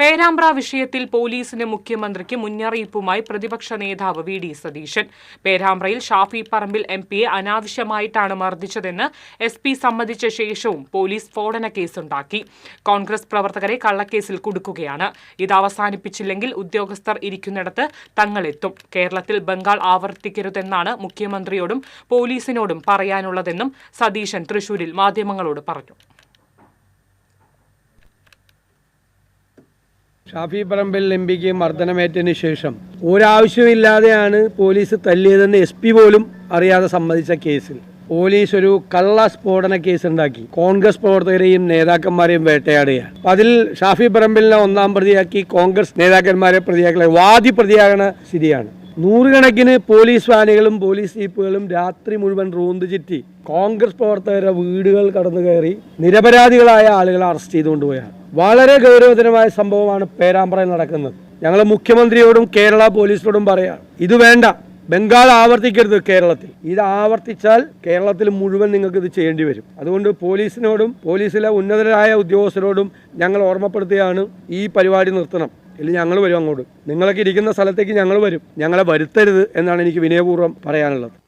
പേരാമ്പ്ര വിഷയത്തിൽ പോലീസിന് മുഖ്യമന്ത്രിക്ക് മുന്നറിയിപ്പുമായി പ്രതിപക്ഷ നേതാവ് വി ഡി സതീശൻ. പേരാമ്പ്രയിൽ ഷാഫി പറമ്പിൽ എം പിയെ അനാവശ്യമായിട്ടാണ് മർദ്ദിച്ചതെന്ന് എസ് പി സമ്മതിച്ച ശേഷവും പോലീസ് സ്ഫോടന കേസുണ്ടാക്കി. കോൺഗ്രസ് പ്രവർത്തകരെ കള്ളക്കേസിൽ കുടുക്കുകയാണ്. ഇത് അവസാനിപ്പിച്ചില്ലെങ്കിൽ ഉദ്യോഗസ്ഥർ ഇരിക്കുന്നിടത്ത് തങ്ങളെത്തും. കേരളത്തിൽ ബംഗാൾ ആവർത്തിക്കരുതെന്നാണ് മുഖ്യമന്ത്രിയോടും പോലീസിനോടും പറയാനുള്ളതെന്നും സതീശൻ തൃശൂരിൽ മാധ്യമങ്ങളോട് പറഞ്ഞു. ഷാഫി പറമ്പിൽ എം മർദ്ദനമേറ്റതിന് ശേഷം ഒരാവശ്യമില്ലാതെയാണ് പോലീസ് തല്ലിയതെന്ന് എസ് പി പോലും അറിയാതെ സമ്മതിച്ച കേസിൽ. പോലീസ് ഒരു കള്ള സ്ഫോടന കേസ് ഉണ്ടാക്കി കോൺഗ്രസ് പ്രവർത്തകരെയും നേതാക്കന്മാരെയും വേട്ടയാടുകയാണ്. അപ്പൊ അതിൽ ഷാഫി പറമ്പിലിനെ ഒന്നാം പ്രതിയാക്കി കോൺഗ്രസ് നേതാക്കന്മാരെ പ്രതിയാക്കി വാദി പ്രതിയാകണ സ്ഥിതിയാണ്. നൂറുകണക്കിന് പോലീസ് വാനുകളും പോലീസ് ജീപ്പുകളും രാത്രി മുഴുവൻ റോന്ത് ചുറ്റി കോൺഗ്രസ് പ്രവർത്തകരുടെ വീടുകൾ കടന്നു കയറി നിരപരാധികളായ ആളുകളെ അറസ്റ്റ് ചെയ്തുകൊണ്ടുപോയാണ് വളരെ ഗൗരവതരമായ സംഭവമാണ് പേരാമ്പ്രയിൽ നടക്കുന്നത്. ഞങ്ങൾ മുഖ്യമന്ത്രിയോടും കേരള പോലീസിനോടും പറയാം. ഇത് വേണ്ട. ബംഗാൾ ആവർത്തിക്കരുത് കേരളത്തിൽ. ഇത് ആവർത്തിച്ചാൽ കേരളത്തിൽ മുഴുവൻ നിങ്ങൾക്ക് ഇത് ചെയ്യേണ്ടി വരും. അതുകൊണ്ട് പോലീസിനോടും പോലീസിലെ ഉന്നതരായ ഉദ്യോഗസ്ഥരോടും ഞങ്ങൾ ഓർമ്മപ്പെടുത്തുകയാണ് ഈ പരിപാടി നിർത്തണം. ഇല്ലെങ്കിൽ ഞങ്ങൾ വരും അങ്ങോട്ട്. നിങ്ങളൊക്കെ ഇരിക്കുന്ന സ്ഥലത്തേക്ക് ഞങ്ങൾ വരും. ഞങ്ങളെ വരുത്തരുത് എന്നാണ് എനിക്ക് വിനയപൂർവം പറയാനുള്ളത്.